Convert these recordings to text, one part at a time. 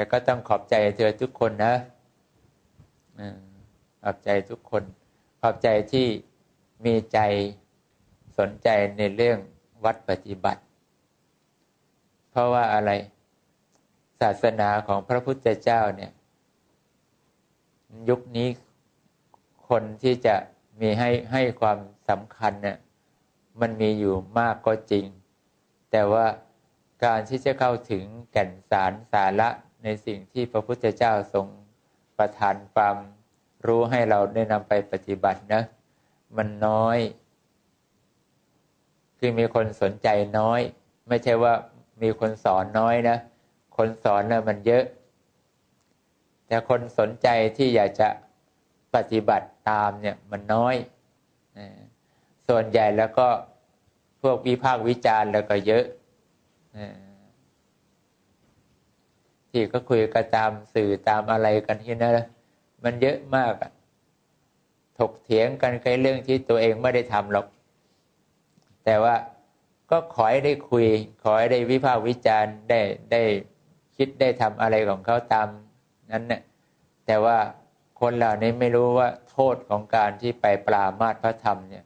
แต่ก็ต้องขอบใจเธอทุกคนนะขอบใจทุกคน ขอบใจที่มีใจสนใจในเรื่องวัดปฏิบัติ เพราะว่าอะไรศาสนาของพระพุทธเจ้าเนี่ย ยุคนี้คนที่จะมีให้ให้ความสำคัญเนี่ยมันมีอยู่มากก็จริง แต่ว่าการที่จะเข้าถึงแก่นสารสาระ ในสิ่งที่พระพุทธเจ้าทรงประทานความรู้ให้เราได้นำไปปฏิบัตินะ มันน้อย คือมีคนสนใจน้อย ไม่ใช่ว่ามีคนสอนน้อยนะ คนสอนนะ่ะมันเยอะ แต่คนสนใจที่อยากจะปฏิบัติตามเนี่ยมันน้อย ส่วนใหญ่แล้วก็พวกวิพากษ์วิจารณ์แล้วก็เยอะ ที่ก็คุยกระตามสื่อตามอะไรกันที่นั่นมันเยอะมากอะถกเถียงกันในเรื่องที่ตัวเองไม่ได้ทำหรอก แต่ว่าก็ขอให้ได้คุย ขอให้ได้วิพากษ์วิจารณ์ได้ได้คิดได้ทำอะไรของเขาตามนั้นเนี่ยแต่ว่าคนเหล่านี้ไม่รู้ว่าโทษของการที่ไปปรามาสพระธรรมเนี่ย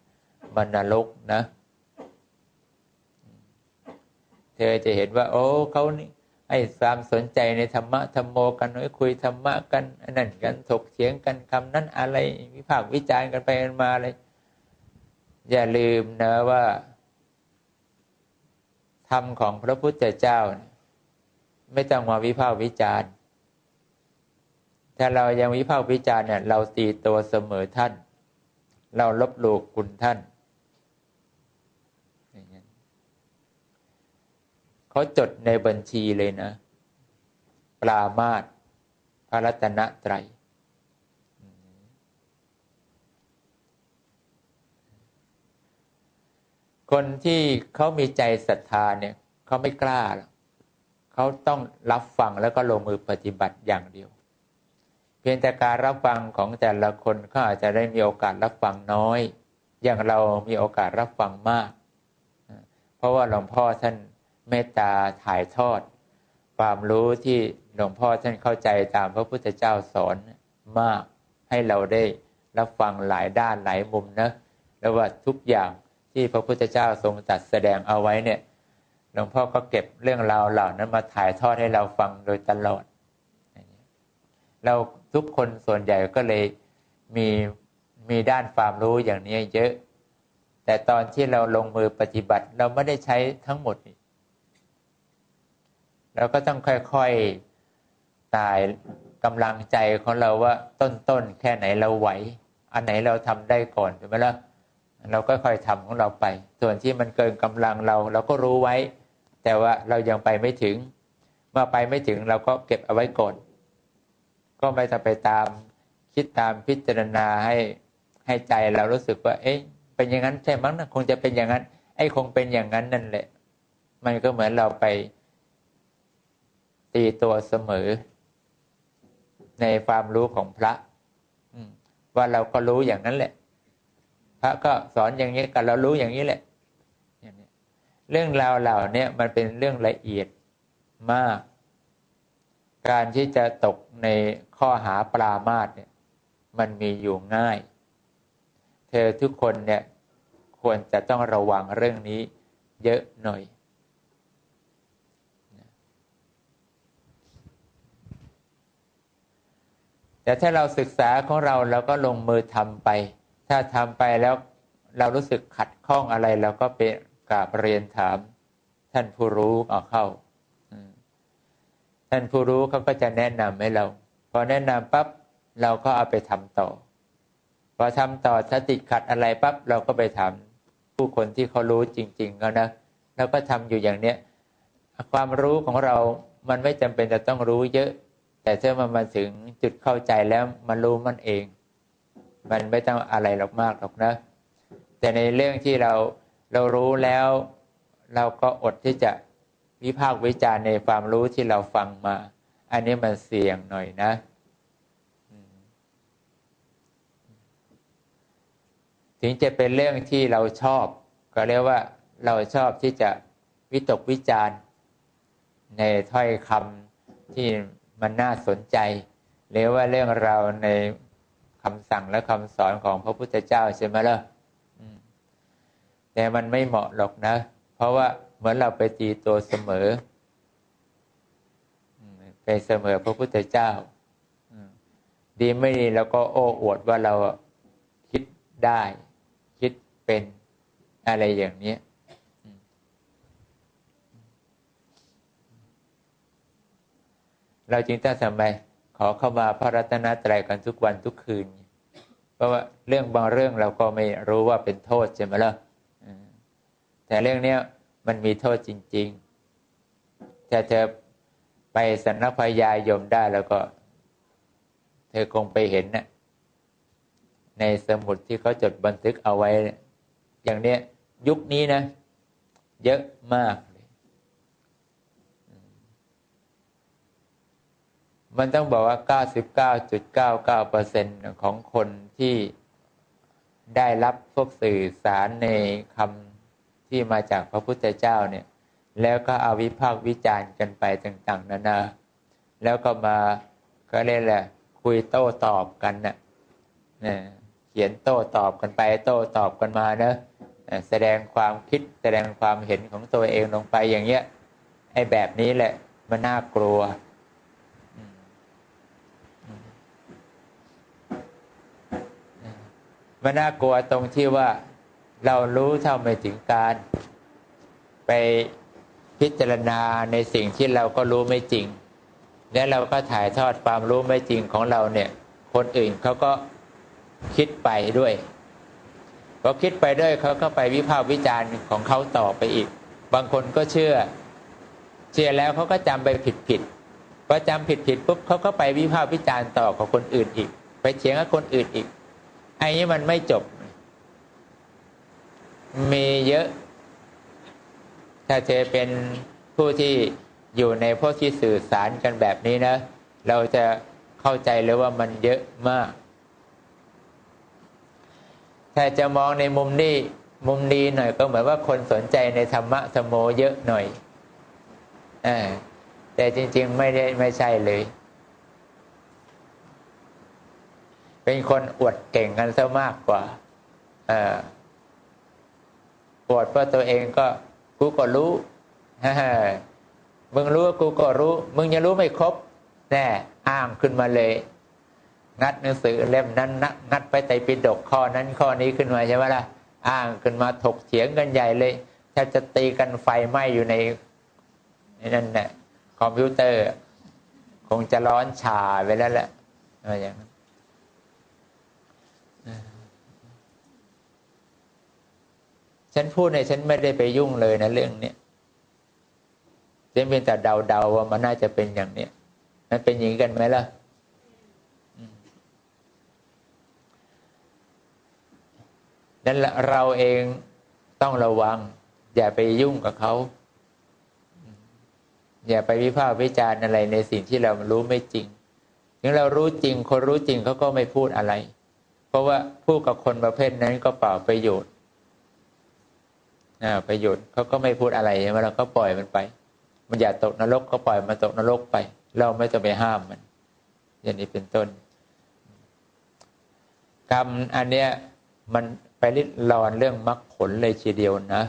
มันนรกนะ เธอจะเห็นว่า โอ้เขานี่ ให้ความสนใจในธรรมะธรรมโมกันไว้คุยธรรมะกันนั่นกันถกเถียงกันคำนั้นอะไรวิพากษ์วิจารณ์กันไปกันมาเลย อย่าลืมนะว่า ธรรมของพระพุทธเจ้า ไม่ต้องมาวิพากษ์วิจารณ์ถ้าเรายังวิพากษ์วิจารณ์เนี่ย เราตีตัวเสมอท่าน เราลบหลู่คุณท่าน เขาจดในบัญชีเลยนะ ปรามาตพระรัตนตรัยคนที่เขามีใจศรัทธาเนี่ยเขาไม่กล้าหรอกเขาต้องรับฟังแล้วก็ลงมือปฏิบัติอย่างเดียว เพียงแต่การรับฟังของแต่ละคนเขาอาจจะได้มีโอกาสรับฟังน้อย อย่างเรามีโอกาสรับฟังมาก เพราะว่าหลวงพ่อท่าน เมตตาถ่ายทอด ความรู้ที่หลวงพ่อท่านเข้าใจตามพระพุทธเจ้าสอนมากให้เราได้รับฟังหลายด้านหลายมุมนะแล้วว่าทุกอย่างที่พระพุทธเจ้าทรงตัดแสดงเอาไว้เนี่ยหลวงพ่อก็เก็บเรื่องราวเหล่านั้นมาถ่ายทอดให้เราฟังโดยตลอด เราทุกคนส่วนใหญ่ก็เลยมีมีด้านความรู้อย่างนี้เยอะ แต่ตอนที่เราลงมือปฏิบัติเราไม่ได้ใช้ทั้งหมด เราก็ต้องค่อยๆตายกำลังใจของเราว่าต้นๆแค่ไหนเราไหว อันไหนเราทำได้ก่อนใช่ไหมล่ะเราก็ค่อยทำของเราไป ส่วนที่มันเกินกำลังเราเราก็รู้ไว้ แต่ว่าเรายังไปไม่ถึง เมื่อไปไม่ถึงเราก็เก็บเอาไว้ก่อนก็ไม่ต้องไปตามคิดตามพิจารณาให้ให้ใจเรารู้สึกว่า เอ๊ะเป็นอย่างนั้นใช่มั้งนะคงจะเป็นอย่างนั้น ไอ้คงเป็นอย่างนั้นนั่นแหละ มันก็เหมือนเราไป ตีตัวเสมอ ในความรู้ของพระว่าเราก็รู้อย่างนั้นแหละ พระก็สอนอย่างนี้กับเรารู้อย่างนี้แหละเรื่องราวเหล่านี้มันเป็นเรื่องละเอียดมาก การที่จะตกในข้อหาปรามาสเนี่ย มันมีอยู่ง่าย เธอทุกคนเนี่ย ควรจะต้องระวังเรื่องนี้เยอะหน่อย แต่ถ้าเราศึกษาของเราเราก็ลงมือทำไป ถ้าทำไปแล้วเรารู้สึกขัดข้องอะไรเราก็ไปกราบเรียนถาม ท่านผู้รู้เอาเข้าท่านผู้รู้เขาก็จะแนะนำให้เราพอแนะนำปั๊บเราก็เอาไปทำต่อพอทำต่อถ้าติดขัดอะไรปั๊บเราก็ไปถามผู้คนที่เขารู้จริงๆก็นะเราก็ทำอยู่อย่างเนี้ยความรู้ของเรามันไม่จำเป็นจะต้องรู้เยอะ แต่ถ้ามันมาถึงจุดเข้าใจแล้วมันรู้มันเอง มันไม่ต้องอะไรหรอกมากหรอกนะ แต่ในเรื่องที่เราเรารู้แล้ว เราก็อดที่จะวิพากษ์วิจารณ์ในความรู้ที่เราฟังมา อันนี้มันเสี่ยงหน่อยนะ ถึงจะเป็นเรื่องที่เราชอบ ก็เรียกว่าเราชอบที่จะวิตกวิจารณ์ ในถ้อยคำที่ มันน่าสนใจ หรือว่าเรื่องราวในคำสั่งและคำสอนของพระพุทธเจ้าใช่ไหมล่ะแต่มันไม่เหมาะหรอกนะ เพราะว่าเหมือนเราไปตีตัวเสมอไปเสมอพระพุทธเจ้าดีไม่ดีแล้วก็โอ้อวดว่าเราคิดได้ คิดเป็นอะไรอย่างนี้ เราจึงต้องทำไมขอเข้ามาพระรัตนตรัยกันทุกวันทุกคืน เพราะว่าเรื่องบางเรื่องเราก็ไม่รู้ว่าเป็นโทษใช่ไหมล่ะแต่เรื่องนี้มันมีโทษจริงๆถ้าเธอไปสันนพยายมได้แล้วก็ เธอคงไปเห็นนะในสมุดที่เขาจดบันทึกเอาไว้ อย่างเนี้ยยุคนี้นะ เยอะมาก มันต้องบอกว่า 99.99%ของคนที่ได้รับพวกสื่อสารในคำที่มาจากพระพุทธเจ้าเนี่ย แล้วก็เอาวิพากษ์วิจารณ์กันไปต่าง ๆนานาแล้วก็มาก็เรียกแหละ คุยโต้ตอบกันนะ่ะเขียนโต้ตอบกันไปโต้ตอบกันมาเนะแสดงความคิดแสดงความเห็นของตัวเองลงไปอย่างเงี้ยไอ้แบบนี้แหละ มันน่ากลัว มันน่ากลัวตรงที่ว่าเรารู้เท่าไม่ถึงการ ไปพิจารณาในสิ่งที่เราก็รู้ไม่จริง และเราก็ถ่ายทอดความรู้ไม่จริงของเราเนี่ย คนอื่นเขาก็คิดไปด้วยพอคิดไปด้วยเขาก็ไปวิพากษ์วิจารณ์ของเขาต่อไปอีก บางคนก็เชื่อ เชื่อแล้วเขาก็จำไปผิดผิดพอจำผิดผิดปุ๊บเขาก็ไปวิพากษ์วิจารณ์ต่อของคนอื่นอีก ไปเถียงกับคนอื่นอีก ไอ้นี้มันไม่จบ มีเยอะ ถ้าเจเป็นผู้ที่อยู่ในพวกที่สื่อสารกันแบบนี้นะ เราจะเข้าใจเลยว่ามันเยอะมากถ้าจะมองในมุมนี้มุมดีหน่อยก็เหมือนว่าคนสนใจในธรรมะสมโมเยอะหน่อยอแต่จริง ๆ ไม่ได้ไม่ใช่เลย เป็นคนอวดเก่งกันซะมากกว่าอวดเพราะตัวเองก็กูก็รู้มึงรู้กูก็รู้ มึงยังรู้ไม่ครบแน่อ้างขึ้นมาเลย งัดหนังสือเล่มนั้นงัดไปไตปิดกข้อนั้นข้อนี้ขึ้นมาใช่ไหมล่ะอ้างขึ้นมาถกเถียงกันใหญ่เลยแทบจะตีกันไฟไหม้อยู่ในนั่นแหละคอมพิวเตอร์ คงจะร้อนชาไปแล้วแหละอะไรอย่างนั้น ฉันพูดในฉันไม่ได้ไปยุ่งเลยนะเรื่องเนี้ยฉันเป็นแต่เดาๆว่ามันน่าจะเป็นอย่างเนี้ยมันเป็นอย่างนี้กันไหมล่ะนั่นแหละเราเองต้องระวัง อย่าไปยุ่งกับเขา อย่าไปวิพากษ์วิจารณ์อะไรในสิ่งที่เรารู้ไม่จริงถึงเรารู้จริง คนรู้จริงเขาก็ไม่พูดอะไร เพราะว่าพูดกับคนประเภทนั้นก็เปล่าประโยชน์ ประโยชน์เขาก็ไม่พูดอะไรใช่ไหมเราก็ปล่อยมันไป มันอยากตกนรกก็ปล่อยมันตกนรกไป เราไม่ต้องไปห้ามมัน อย่างนี้เป็นต้น กรรมอันเนี้ยมันไปริดรอนเรื่องมรรคผลเลยทีเดียวนะ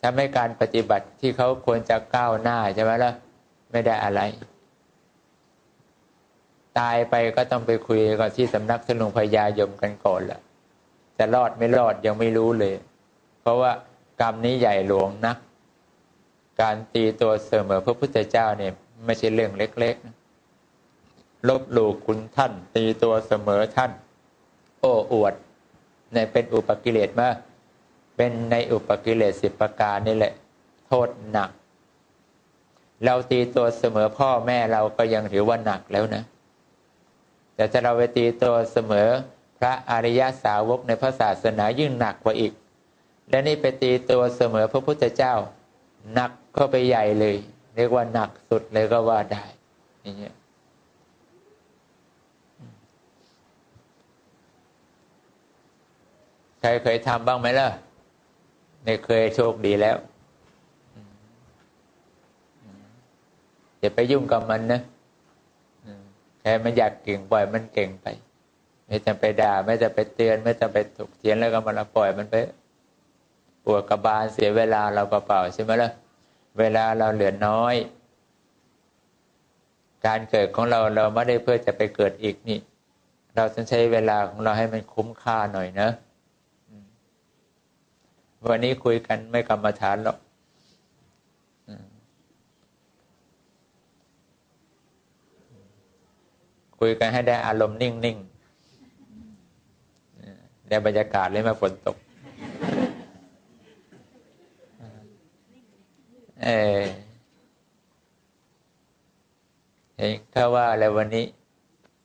ถ้าไม่การปฏิบัติที่เขาควรจะก้าวหน้าใช่ไหมล่ะไม่ได้อะไร ตายไปก็ต้องไปคุยกับที่สำนักสนุงพยายมกันก่อนแหละ จะรอดไม่รอดยังไม่รู้เลย เพราะว่ากรรมนี้ใหญ่หลวงนัก การตีตัวเสมอพระพุทธเจ้าเนี่ยไม่ใช่เรื่องเล็กๆ ลบหลู่คุณท่าน ตีตัวเสมอท่าน โอ้อวดในเป็นอุปกิเลสมาเป็นในอุปกิเลสสิบประการนี่แหละ โทษหนัก เราตีตัวเสมอพ่อแม่เราก็ยังถือว่าหนักแล้วนะ แต่ถ้าเราไปตีตัวเสมอ พระอริยสาวกในพระศาสนายิ่งหนักกว่าอีก และนี่ไปตีตัวเสมอพระพุทธเจ้า หนักเข้าไปใหญ่เลย เรียกว่าหนักสุดเลยก็ว่าได้อย่างเงี้ยใครเคยทำบ้างไหมล่ะในเคยโชคดีแล้วอย่าไปยุ่งกับมันนะแค่มันอยากเก่งปล่อยมันเก่งไป ไม่จะไปด่า ไม่จะไปเตือน ไม่จะไปถกเถียงแล้วก็มันปล่อยมันไปปวดกระบาลเสียเวลาเราเปล่าๆใช่ไหมล่ะเวลาเราเหลือน้อย การเกิดของเราเราไม่ได้เพื่อจะไปเกิดอีกนี่ เราต้องใช้เวลาของเราให้มันคุ้มค่าหน่อยนะวันนี้คุยกันไม่กรรมฐานหรอกคุยกันให้ได้อารมณ์นิ่ง ในบรรยากาศเลยมาฝนตก เออเห็นเขาว่าอะไรวันนี้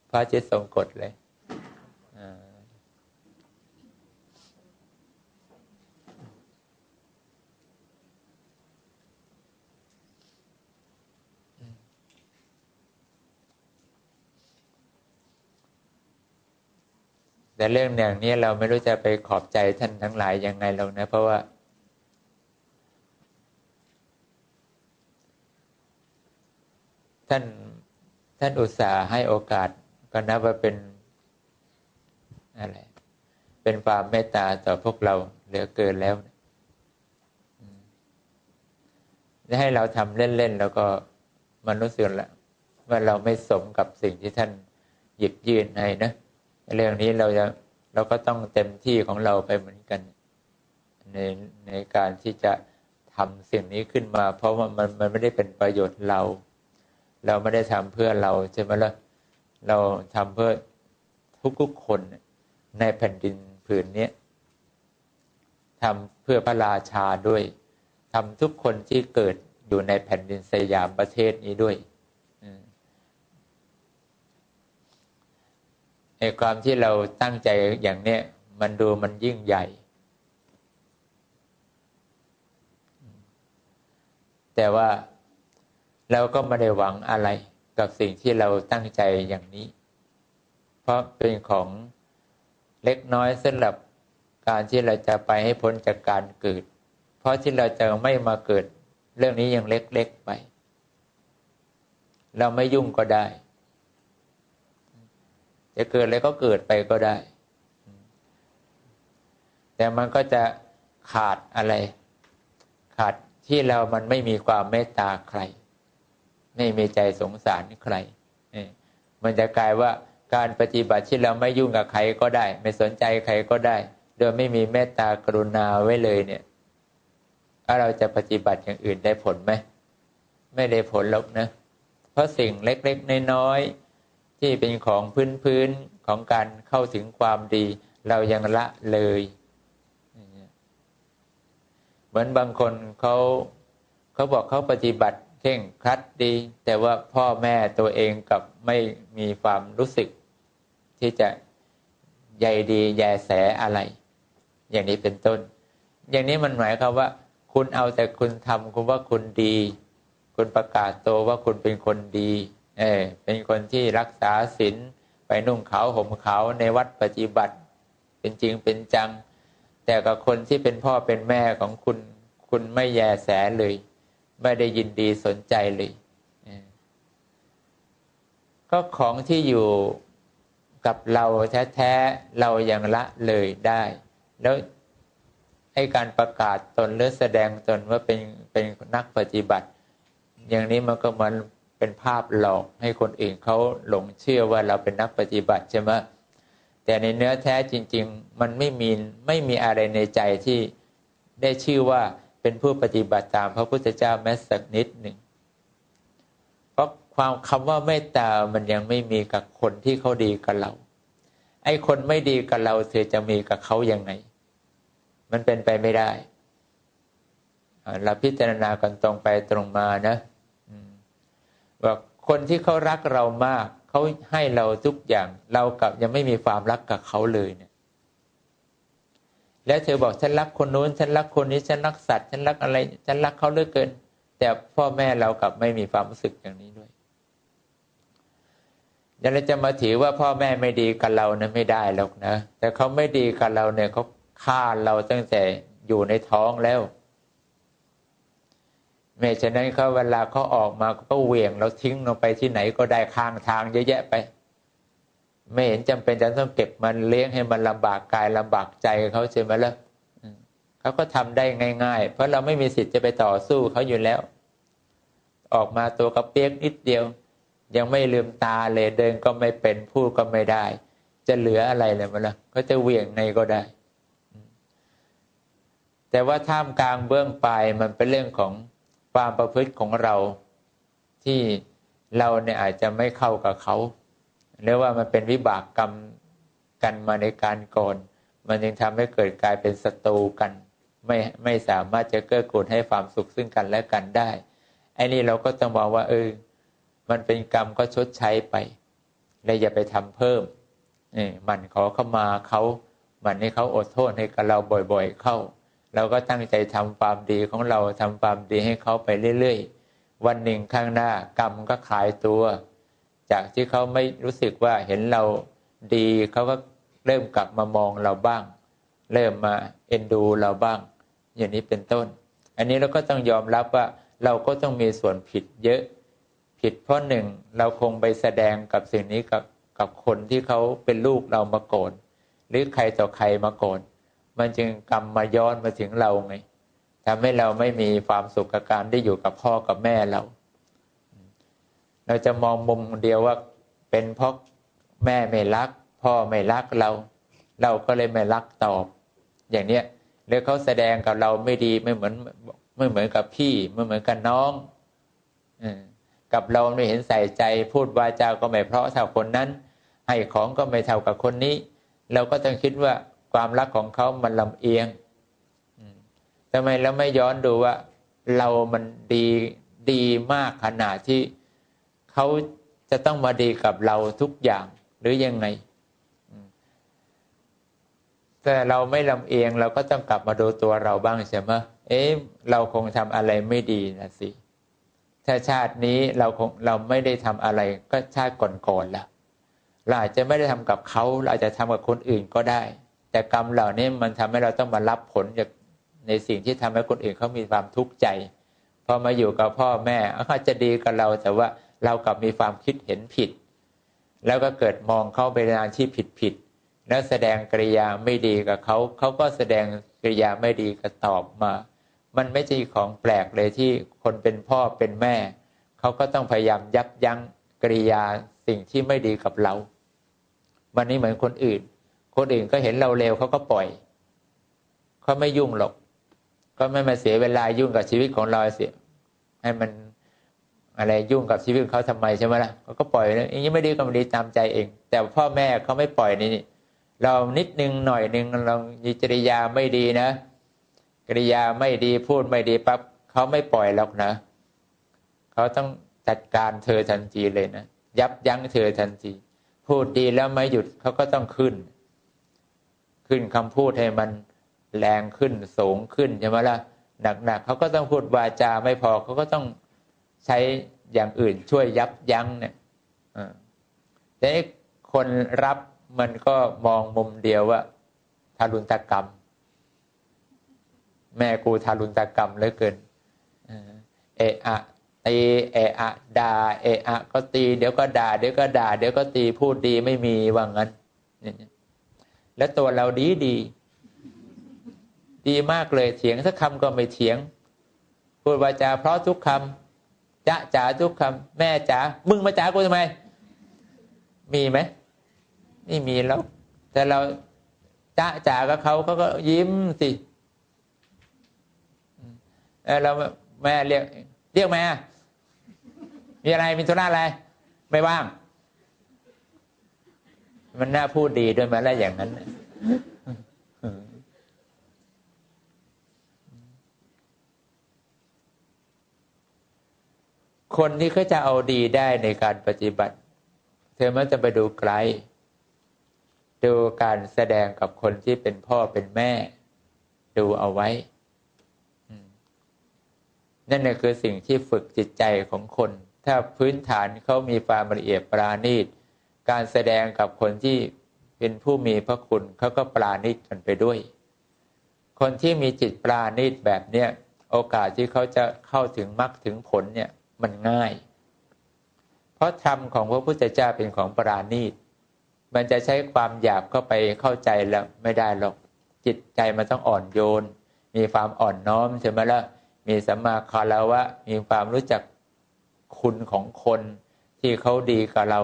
พระจิตทรงกฎเลย แต่เรื่องอย่างนี้เราไม่รู้จะไปขอบใจท่านทั้งหลายยังไงหรอกนะ เพราะว่า ท่านท่านอุตส่าห์ให้โอกาสก็นับว่าเป็นอะไรเป็นความเมตตาต่อพวกเราเหลือเกินแล้วจะให้เราทำเล่น ๆ แล้วก็มันรู้สึกละว่าเราไม่สมกับสิ่งที่ท่านหยิบยื่นให้นะ เรื่องนี้เราจะเราก็ต้องเต็มที่ของเราไปเหมือนกัน ในในการที่จะทำสิ่งนี้ขึ้นมา เพราะว่ามันมันไม่ได้เป็นประโยชน์เรา เราไม่ได้ทำเพื่อเราใช่ไหมล่ะเราทำเพื่อทุกๆคนในแผ่นดินผืนนี้ทำเพื่อพระราชาด้วยทำทุกคนที่เกิดอยู่ในแผ่นดินสยามประเทศนี้ด้วย ในความที่เราตั้งใจอย่างเนี้ยมันดูมันยิ่งใหญ่ แต่ว่าเราก็ไม่ได้หวังอะไรกับสิ่งที่เราตั้งใจอย่างนี้ เพราะเป็นของเล็กน้อยสำหรับการที่เราจะไปให้พ้นจากการเกิด เพราะที่เราจะไม่มาเกิด เรื่องนี้ยังเล็กๆไป เราไม่ยุ่งก็ได้ จะเกิดอะไรก็เกิดไปก็ได้ แต่มันก็จะขาดอะไร ขาดที่เรามันไม่มีความเมตตาใคร ไม่มีใจสงสารใคร มันจะกลายว่าการปฏิบัติที่เราไม่ยุ่งกับใครก็ได้ ไม่สนใจใครก็ได้ โดยไม่มีเมตตากรุณาไว้เลยเนี่ยเราจะปฏิบัติอย่างอื่นได้ผลไหม ไม่ได้ผลหรอกนะ เพราะสิ่งเล็กๆน้อยๆ ที่เป็นของพื้นพื้นของการเข้าถึงความดี เรายังละเลยเหมือนบางคนเขาเขาบอกเขาปฏิบัติเข่งครัดดี แต่ว่าพ่อแม่ตัวเองกับไม่มีความรู้สึก ที่จะใยดีแยแสอะไร อย่างนี้เป็นต้น อย่างนี้มันหมายความว่า คุณเอาแต่คุณทำคุณว่าคุณดี คุณประกาศตัวว่าคุณเป็นคนดี เออเป็นคนที่รักษาศีลไปนุ่งขาวห่มขาวในวัดปฏิบัติ เป็นจริงเป็นจัง แต่กับคนที่เป็นพ่อเป็นแม่ของคุณคุณไม่แยแสเลย ไม่ได้ยินดีสนใจเลยก็ของที่อยู่กับเราแท้ๆเรายังละเลยได้ แล้วให้การประกาศตนหรือแสดงตนว่าเป็นเป็นนักปฏิบัติ อย่างนี้มันก็มัน เป็นภาพหลอกให้คนอื่นเขาหลงเชื่อว่าเราเป็นนักปฏิบัติใช่ไหมแต่ในเนื้อแท้จริง ๆ มันไม่มีไม่มีอะไรในใจที่ได้ชื่อว่าเป็นผู้ปฏิบัติตามพระพุทธเจ้าแม้สักนิดหนึ่งเพราะความคำว่าเมตตามันยังไม่มีกับคนที่เขาดีกับเรา ไอ้คนไม่ดีกับเราเธอจะมีกับเขายังไง มันเป็นไปไม่ได้เราพิจารณากันตรงไปตรงมานะ ว่าคนที่เขารักเรามากเขาให้เราทุกอย่าง เรากับยังไม่มีความรักกับเขาเลยเนี่ย แล้วเธอบอกฉันรักคนนู้นฉันรักคนนี้ฉันรักสัตว์ฉันรักอะไร ฉันรักเขาเหลือเกิน แต่พ่อแม่เรากับไม่มีความรู้สึกอย่างนี้ด้วยอย่าเราจะมาถือว่าพ่อแม่ไม่ดีกับเรานะไม่ได้หรอกนะแต่เขาไม่ดีกับเราเนี่ยเขาฆ่าเราตั้งแต่อยู่ในท้องแล้ว ไม่ฉะนั้นเขาเวลาเขาออกมาก็เหวี่ยงเราทิ้งลงไปที่ไหนก็ได้ข้างทางเยอะแยะไป ไม่เห็นจำเป็นจะต้องเก็บมันเลี้ยงให้มันลำบากกายลำบากใจเขาใช่ไหมล่ะเขาก็ทำได้ง่าย ๆ เพราะเราไม่มีสิทธิ์จะไปต่อสู้เขาอยู่แล้ว ออกมาตัวกระเปียกนิดเดียว ยังไม่ลืมตาเลยเดินก็ไม่เป็นพูดก็ไม่ได้ จะเหลืออะไรเลยมั้ล่ะก็จะเหวี่ยงในก็ได้ แต่ว่าท่ามกลางเบื้องปลายมันเป็นเรื่องของ ความประพฤติของเราที่เราเนี่ยอาจจะไม่เข้ากับเขาหรือว่ามันเป็นวิบากกรรมกันมาในการก่อน มันจึงทำให้เกิดกลายเป็นศัตรูกัน ไม่ไม่สามารถจะเกื้อกูลให้ความสุขซึ่งกันและกันได้ไอ้นี่เราก็ต้องมองว่าเออมันเป็นกรรมก็ชดใช้ไปเลยอย่าไปทำเพิ่มนี่มันขอเข้ามาเขามันให้เขาอดโทษให้กับเราบ่อย ๆ เข้า เราก็ตั้งใจทำความดีของเราทำความดีให้เขาไปเรื่อยๆ วันหนึ่งข้างหน้ากรรมก็ขายตัว จากที่เขาไม่รู้สึกว่าเห็นเราดีเขาก็เริ่มกลับมามองเราบ้าง เริ่มมาเอ็นดูเราบ้าง อย่างนี้เป็นต้น อันนี้เราก็ต้องยอมรับว่าเราก็ต้องมีส่วนผิดเยอะ ผิดเพราะหนึ่งเราคงไปแสดงกับสิ่งนี้กับกับคนที่เขาเป็นลูกเรามาโกรธหรือใครต่อใครมาโกรธ มันจึงกรรมมาย้อนมาถึงเราไงทำให้เราไม่มีความสุขกับการได้อยู่กับพ่อกับแม่เรา เราจะมองมุมเดียวว่าเป็นเพราะแม่ไม่รัก พ่อไม่รักเรา เราก็เลยไม่รักตอบ อย่างเนี้ยหรือเขาแสดงกับเราไม่ดีไม่เหมือนไม่เหมือนกับพี่ไม่เหมือนกับน้องกับเราไม่เห็นใส่ใจ พูดวาจาก็ไม่เพราะเท่าคนนั้น ให้ของก็ไม่เท่ากับคนนี้ เราก็ต้องคิดว่า ความรักของเขามันลำเอียงทำไมเราไม่ย้อนดูว่า เรามันดีดีมากขนาดที่เขาจะต้องมาดีกับเราทุกอย่างหรือยังไง แต่เราไม่ลำเอียงเราก็ต้องกลับมาดูตัวเราบ้างใช่ไหมเอ๊ะเราคงทำอะไรไม่ดีนะสิถ้าชาตินี้เราคงเราไม่ได้ทำอะไรก็ชาติก่อนๆละเราอาจจะไม่ได้ทำกับเขาเราอาจจะทำกับคนอื่นก็ได้ แต่กรรมเหล่านี้มันทำให้เราต้องมารับผลจากในสิ่งที่ทำให้คนอื่นเขามีความทุกข์ใจพอมาอยู่กับพ่อแม่เขาจะดีกับเราแต่ว่าเรากลับมีความคิดเห็นผิด แล้วก็เกิดมองเขาเป็นอาชีพผิดผิดแล้วแสดงกริยาไม่ดีกับเขาเขาก็แสดงกริยาไม่ดีกับตอบมา มันไม่ใช่ของแปลกเลยที่คนเป็นพ่อเป็นแม่ เขาก็ต้องพยายามยับยั้งกริยาสิ่งที่ไม่ดีกับเราวันนี้เหมือนคนอื่น คนอื่นก็เห็นเราเร็วเขาก็ปล่อยเขาไม่ยุ่งหรอก ก็ไม่มาเสียเวลายุ่งกับชีวิตของเราเสียให้มันอะไรยุ่งกับชีวิตเขาทำไมใช่ไหมล่ะเขาก็ปล่อยนะอย่างนี้ไม่ดีก็ไม่ดีตามใจเอง แต่พ่อแม่เขาไม่ปล่อยนี่เรานิดนึงหน่อยนึงเรามีจริยาไม่ดีนะกริยาไม่ดีพูดไม่ดีปั๊บเขาไม่ปล่อยหรอกนะเขาต้องจัดการเธอทันทีเลยนะยับยั้งเธอทันที พูดดีแล้วไม่หยุดเขาก็ต้องขึ้น ขึ้นคำพูดให้มันแรงขึ้นสูงขึ้นใช่ไหมล่ะหนักๆเขาก็ต้องพูดวาจาไม่พอเขาก็ต้องใช้อย่างอื่นช่วยยับยั้งเนี่ยแต่คนรับมันก็มองมุมเดียวว่าทารุณตกรรม แม่กูทารุณตกรรมเหลือเกินเอะอะตีเอะอะด่าเอะอะก็ตี เดี๋ยวก็ด่าเดี๋ยวก็ด่าเดี๋ยวก็ตีพูดดีไม่มีว่างั้น และตัวเราดีดี ดีมากเลยเถียงสักคำก็ไม่เถียง พูดวาจาเพราะทุกคำจะจ๋าทุกคำแม่จ๋ามึงมาจ๋ากูทำไม มีไหมไม่มีแล้ว แต่เราจ้าจ๋ากับเขาเขาก็ยิ้มสิเราแม่เรียกเรียกแม่มีอะไรมีธุระอะไร ไม่ว่าง มันน่าพูดดีด้วยมาแล้วอย่างนั้นคนที่เขาจะเอาดีได้ในการปฏิบัติ เธอมันจะไปดูไกล ดูการแสดงกับคนที่เป็นพ่อเป็นแม่ ดูเอาไว้ นั่นคือสิ่งที่ฝึกจิตใจของคน ถ้าพื้นฐานเขามีความละเอียดปราณีต การแสดงกับคนที่เป็นผู้มีพระคุณเขาก็ปราณีตกันไปด้วย คนที่มีจิตปราณีตแบบเนี้ยโอกาสที่เขาจะเข้าถึงมรรคถึงผลเนี่ยมันง่าย เพราะธรรมของพระพุทธเจ้าเป็นของปราณีต มันจะใช้ความหยาบเข้าไปเข้าใจแล้วไม่ได้หรอกจิตใจมันต้องอ่อนโยน มีความอ่อนน้อมใช่ไหมละ่ะมีสัมมาคารวะ มีความรู้จักคุณของคนที่เขาดีกับเรา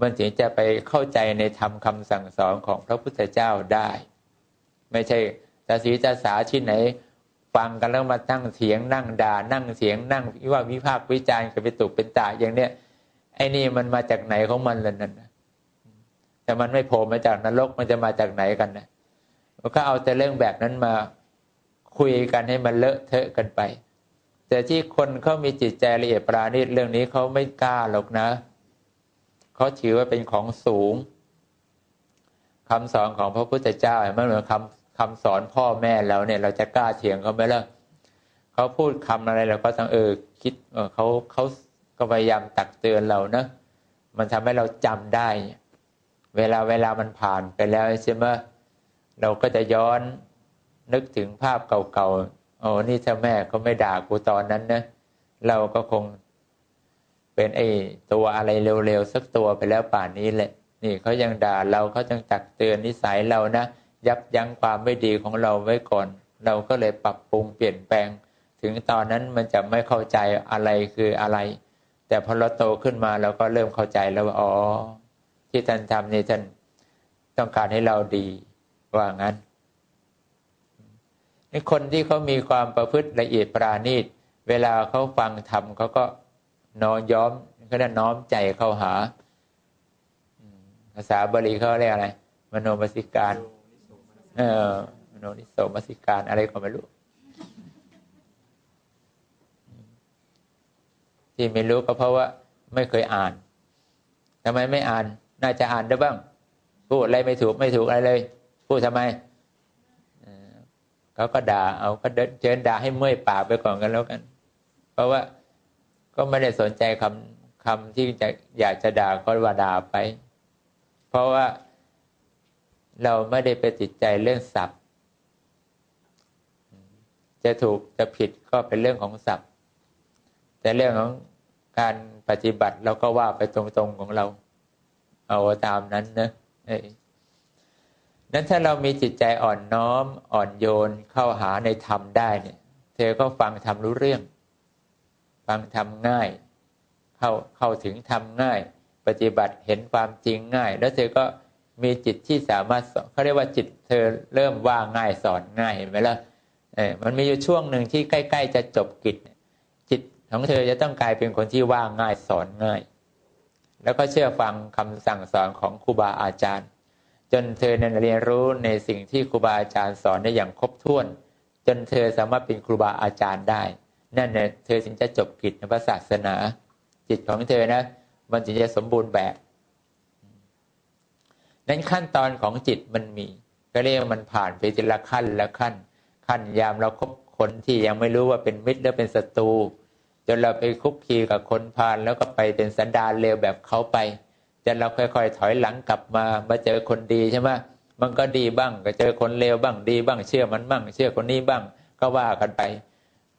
มันถึงจะไปเข้าใจในธรรมคำสั่งสอนของพระพุทธเจ้าได้ ไม่ใช่ตาสีตาสาที่ไหน ฟังกันแล้วมาตั้งเสียงนั่งด่านั่งเสียงนั่งว่าวิพากษ์วิจารณ์กันไปตุกเป็นตาอย่างเนี้ยไอ้นี่มันมาจากไหนของมันล่ะนั่นแต่มันไม่โผล่มาจากนรกมันจะมาจากไหนกันนะมันก็เอาแต่เรื่องแบบนั้นมาคุยกันให้มันเลอะเทอะกันไป แต่ที่คนเขามีจิตใจละเอียดปราณีตเรื่องนี้เขาไม่กล้าหรอกนะ เขาถือว่าเป็นของสูงคำสอนของพระพุทธเจ้าไม่เหมือนคำคำสอนพ่อแม่เราเนี่ย เราจะกล้าเถียงเขาไหมล่ะเขาพูดคำอะไรเราก็ต้องเออคิดเออเขาเขาก็พยายามตักเตือนเรานะมันทำให้เราจำได้ เวลาเวลามันผ่านไปแล้วใช่ไหมเราก็จะย้อนนึกถึงภาพเก่าๆโอ้นี่ถ้าแม่เขาไม่ด่ากูตอนนั้นนะเราก็คง เป็นไอ้ตัวอะไรเร็วๆสักตัวไปแล้วป่านนี้แหละ นี่เขายังด่าเราเขาจังตักเตือนนิสัยเรานะยับยั้งความไม่ดีของเราไว้ก่อน เราก็เลยปรับปรุงเปลี่ยนแปลง ถึงตอนนั้นมันจะไม่เข้าใจอะไรคืออะไร แต่พอเราโตขึ้นมาเราก็เริ่มเข้าใจแล้วว่าอ๋อ ที่ท่านทำนี่ท่านต้องการให้เราดีว่างั้นคนที่เขามีความประพฤติละเอียดปราณีต เวลาเขาฟังธรรมเขาก็ น้อมย้อมเขาจะน้อมใจเข้าหาภาษาบาลีเขาเรียกอะไร มโนมสิการ เออ มโนนิโสมสิการอะไรก็ไม่รู้ ที่ไม่รู้ก็เพราะว่า ไม่เคยอ่านทำไมไม่อ่าน น่าจะอ่านได้บ้างพูดอะไรไม่ถูกไม่ถูกอะไรเลย พูดทำไมเขาก็ด่า เอาก็เดินเจิญด่าให้เมื่อยปากไปก่อนกันแล้วกัน เพราะว่า ก็ไม่ได้สนใจคำคำที่จะอยากจะด่าก็ว่าด่าไป เพราะว่าเราไม่ได้ไปติดใจเรื่องศัพท์ จะถูกจะผิดก็เป็นเรื่องของศัพท์ แต่เรื่องของการปฏิบัติเราก็ว่าไปตรงๆของเรา เอาตามนั้นนะนั้นถ้าเรามีจิตใจอ่อนน้อมอ่อนโยนเข้าหาในธรรมได้เนี่ย เธอก็ฟังธรรมรู้เรื่อง ฟังธรรมง่าย เข้าเข้าถึงธรรมง่าย ปฏิบัติเห็นความจริงง่าย แล้วเธอก็มีจิตที่สามารถเขาเรียกว่าจิตเธอเริ่มว่าง่ายสอนง่ายเห็นไหมล่ะเออมันมีอยู่ช่วงหนึ่งที่ใกล้ ๆ จะจบกิจ จิตของเธอจะต้องกลายเป็นคนที่ว่าง่ายสอนง่าย แล้วก็เชื่อฟังคำสั่งสอนของครูบาอาจารย์ จนเธอนั้นเรียนรู้ในสิ่งที่ครูบาอาจารย์สอนได้อย่างครบถ้วน จนเธอสามารถเป็นครูบาอาจารย์ได้ นั่นเนี่ยเธอถึงจะจบกิจในพระศาสนา จิตของเธอนะ มันจึงจะสมบูรณ์แบบนั้นขั้นตอนของจิตมันมี ก็เรียกมันผ่านไปทีละขั้นละขั้น ขั้นยามเราคบคนที่ยังไม่รู้ว่าเป็นมิตรหรือเป็นศัตรูจนเราไปคุกคีกับคนพาลแล้วก็ไปเป็นสันดานเลวแบบเขาไปจะเราค่อยๆถอยหลังกลับมามาเจอคนดีใช่ไหมมันก็ดีบ้าง ก็เจอคนเลวบ้างดีบ้างเชื่อมันบ้างเชื่อคนนี้บ้าง ก็ว่ากันไป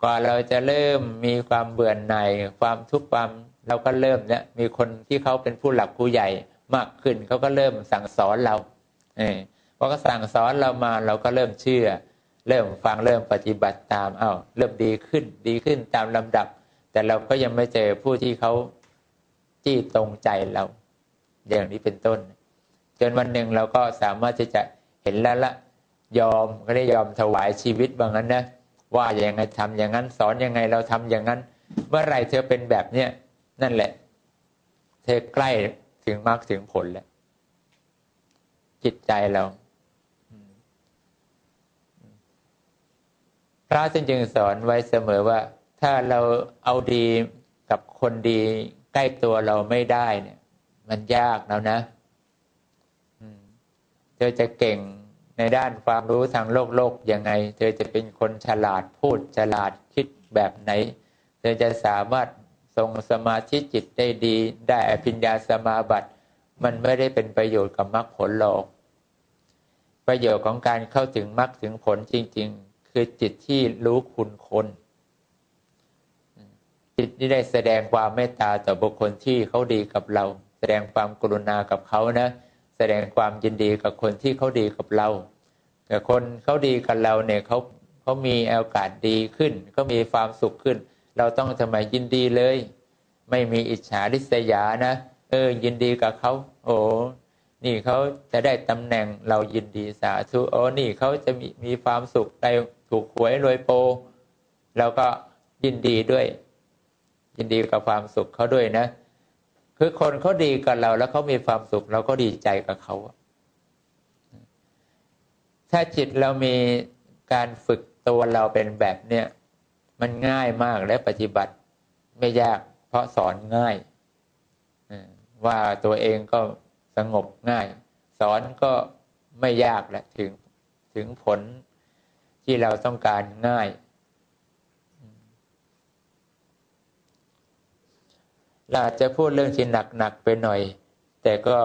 กว่าเราจะเริ่มมีความเบื่อหน่ายความทุกข์ความเราก็เริ่มเนี่ยมีคนที่เขาเป็นผู้หลักผู้ใหญ่มากขึ้นเขาก็เริ่มสั่งสอนเราเออพอเขาสั่งสอนเรามาเราก็เริ่มเชื่อ เริ่มฟังเริ่มปฏิบัติตามเอา้าเริ่มดีขึ้นดีขึ้นตามลำดับ แต่เราก็ยังไม่เจอผู้ที่เขาจี้ตรงใจเรา อย่างนี้เป็นต้น จนวันหนึ่งเราก็สามารถที่จะเห็นแล้วละยอมก็ได้ยอมถวายชีวิตบางนั้นนะ ว่าอย่างไงทำอย่างนั้น สอนยังไงเราทำอย่างนั้น เมื่อไรเธอเป็นแบบเนี้ยนั่นแหละ เธอใกล้ถึงมรรคถึงผลแล้วจิตใจเราพระจึงสอนไว้เสมอว่า ถ้าเราเอาดีกับคนดีใกล้ตัวเราไม่ได้เนี่ย มันยากแล้วนะเธอจะเก่ง ในด้านความรู้ทางโลกโลกยังไง เธอจะเป็นคนฉลาดพูดฉลาดคิดแบบไหน เธอจะสามารถทรงสมาธิจิตได้ดี ได้อภิญญาสมาบัติมันไม่ได้เป็นประโยชน์กับมรรคผลหรอก ประโยชน์ของการเข้าถึงมรรคถึงผลจริง ๆ คือจิตที่รู้คุณคนจิตที่ได้แสดงความเมตตาต่อบุคคลที่เขาดีกับเรา แสดงความกรุณากับเขานะ แสดงความยินดีกับคนที่เขาดีกับเราแต่คนเขาดีกับเราเนี่ยเขาเขามีโอกาสดีขึ้นก็มีความสุขขึ้น เราต้องทำไมยินดีเลย ไม่มีอิจฉาริษยานะ เออ ยินดีกับเขาโอ้นี่เขาจะได้ตำแหน่งเรายินดีสาธุโอ้นี่เขาจะมีมีความสุขได้ถูกหวยรวยโปเราก็ยินดีด้วย ยินดีกับความสุขเขาด้วยนะ คือคนเขาดีกับเรา แล้วเขามีความสุขเราก็ดีใจกับเขา ถ้าจิตเรามีการฝึกตัวเราเป็นแบบเนี้ยมันง่ายมากและปฏิบัติไม่ยากเพราะสอนง่ายว่าตัวเองก็สงบง่าย สอนก็ไม่ยากและถึงถึงผลที่เราต้องการง่าย เราอาจะพูดเรื่องที่หนักๆไปหน่อย แต่ก็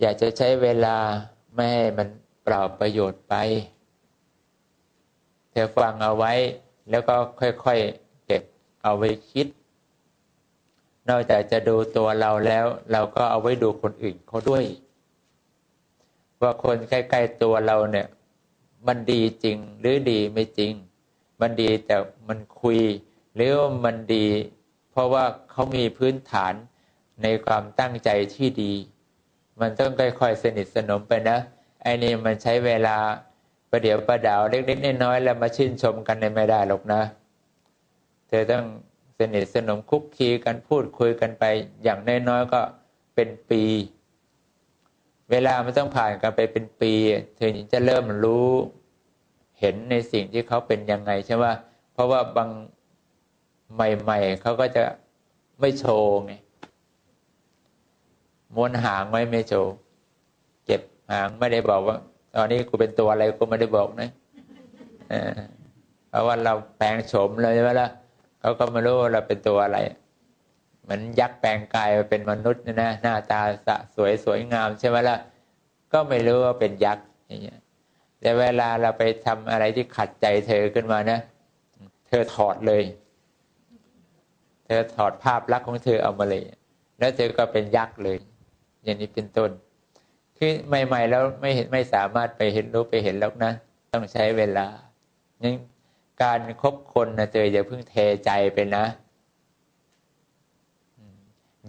อยากจะใช้เวลาไม่ให้มันเปล่าประโยชน์ไป เธอฟังเอาไว้แล้วก็ค่อยๆเก็บเอาไว้คิด นอกจากจะดูตัวเราแล้ว เราก็เอาไว้ดูคนอื่นเขาด้วย ว่าคนใกล้ ๆตัวเราเนี่ย มันดีจริงหรือดีไม่จริง มันดีแต่มันคุย หรือว่ามันดี เพราะว่าเขามีพื้นฐานในความตั้งใจที่ดี มันต้องค่อยๆสนิทสนมไปนะไอ้นี่มันใช้เวลาประเดี๋ยวประดาวเล็กๆน้อยๆแล้วมาชื่นชมกันในไม่ได้หรอกนะ เธอต้องสนิทสนมคุกคีกันพูดคุยกันไป อย่างน้อยๆก็เป็นปี เวลามันต้องผ่านกันไปเป็นปีเธอจะเริ่มรู้ เห็นในสิ่งที่เขาเป็นยังไงใช่ไหมเพราะว่าบาง ใหม่ ๆเขาก็จะไม่โชว์ไงม้วนหางไว้ไม่โชว์เก็บหางไม่ได้บอกว่า ตอนนี้กูเป็นตัวอะไรกูไม่ได้บอกนะเพราะว่าเราแปลงโฉมเลยใช่ไหมล่ะเขาก็ไม่รู้ว่าเราเป็นตัวอะไรเหมือนยักษ์แปลงกายมาเป็นมนุษย์นะหน้าตาสะสวยสวยงามใช่ไหมล่ะก็ไม่รู้ว่าเป็นยักษ์อย่างเงี้ยแต่เวลาเราไปทำอะไรที่ขัดใจเธอขึ้นมานะ เธอถอดเลย ธอถอดภาพลักษณ์ของเธอเอามาเลย แล้วเธอก็เป็นยักษ์เลย อย่างนี้เป็นต้น คือใหม่ ๆ แล้วไม่เห็นไม่สามารถไปเห็นรู้ไปเห็นแล้วนะ ต้องใช้เวลางั้นการครบคนนะเจออย่าเพิ่งเทใจไปนะ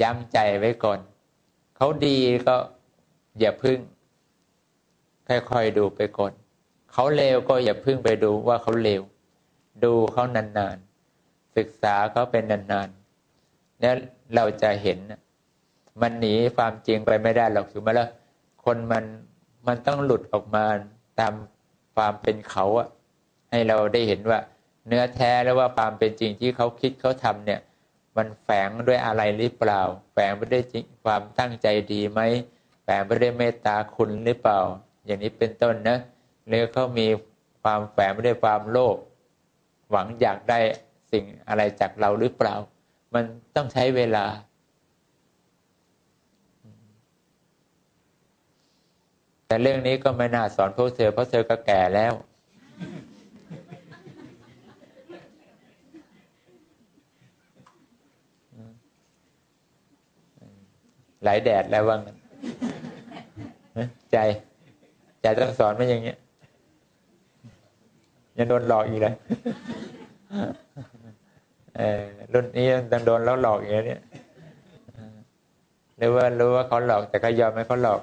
ย้ำใจไว้ก่อน เขาดีก็อย่าพึ่ง ค่อยๆดูไปก่อน เขาเลวก็อย่าพึ่งไปดูว่าเขาเลว ดูเขานานๆ ศึกษาเขาเป็นนานๆแล้วเราจะเห็น มันหนีความจริงไปไม่ได้หรอกถูกไหมล่ะคนมันมันต้องหลุดออกมาตามความเป็นเขาอะให้เราได้เห็นว่า เนื้อแท้แล้วว่าความเป็นจริงที่เขาคิดเขาทำเนี่ย มันแฝงด้วยอะไรหรือเปล่า แฝงไปด้วยจริงความตั้งใจดีไหมแฝงไปด้วยเมตตาคุณหรือเปล่า อย่างนี้เป็นต้นนะหรือเขามีความแฝงไปด้วยความโลภหวังอยากได้ สิ่งอะไรจากเราหรือเปล่า มันต้องใช้เวลา แต่เรื่องนี้ก็ไม่น่าสอนพวกเธอเพราะเธอก็แก่แล้ว หลายแดดแล้วว่างใจ ใจต้องสอนไม่อย่างเงี้ยยังโดนหลอกอีกเลย รุ่นนี้ยังโดนแล้วหลอกอย่างเงี้ยหรือว่ารู้ว่าเขาหลอกแต่ก็ยอมให้เขาหลอก